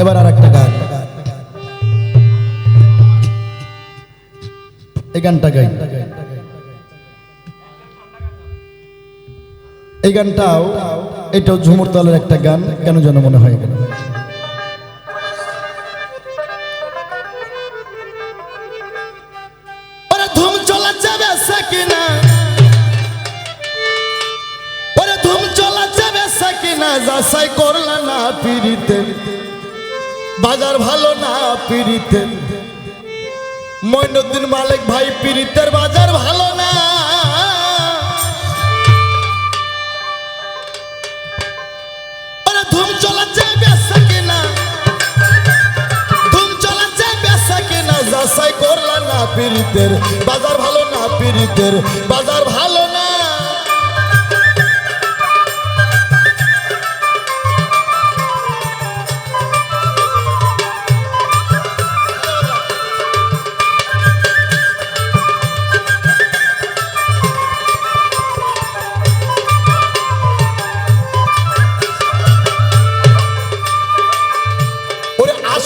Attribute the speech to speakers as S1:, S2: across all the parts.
S1: এবার আর একটা গান। এই গানটা গাই। এই গানটাও, এটাও ঝুমুর তালের একটা গান, কেন যেন মনে হয় কেন? ধুম ধুম চলা যাবে সাকিনা যাচাই করলা না পিড়িতে বাজার ভালো না পিড়িতের মৈনুদ্দিন মালিক ভাই, পিড়িতের বাজার ভালো না। ধুম ধুম না বাজার ভালো না পিড়িতের। বাজার ভালো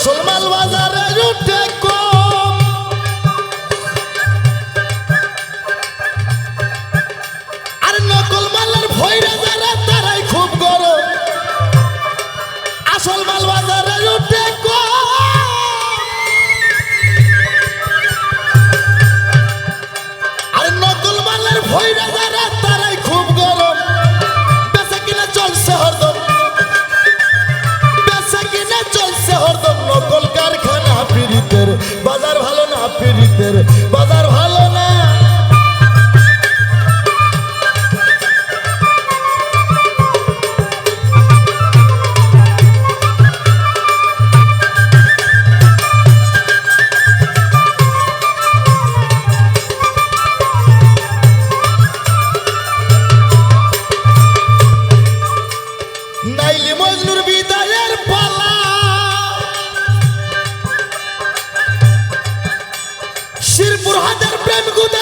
S1: মুসলমান বাজারে উঠে তাইলে মজনুর বিদায়ের পালা। শিরপুর হাতের প্রেম গুদ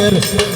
S1: Yeah.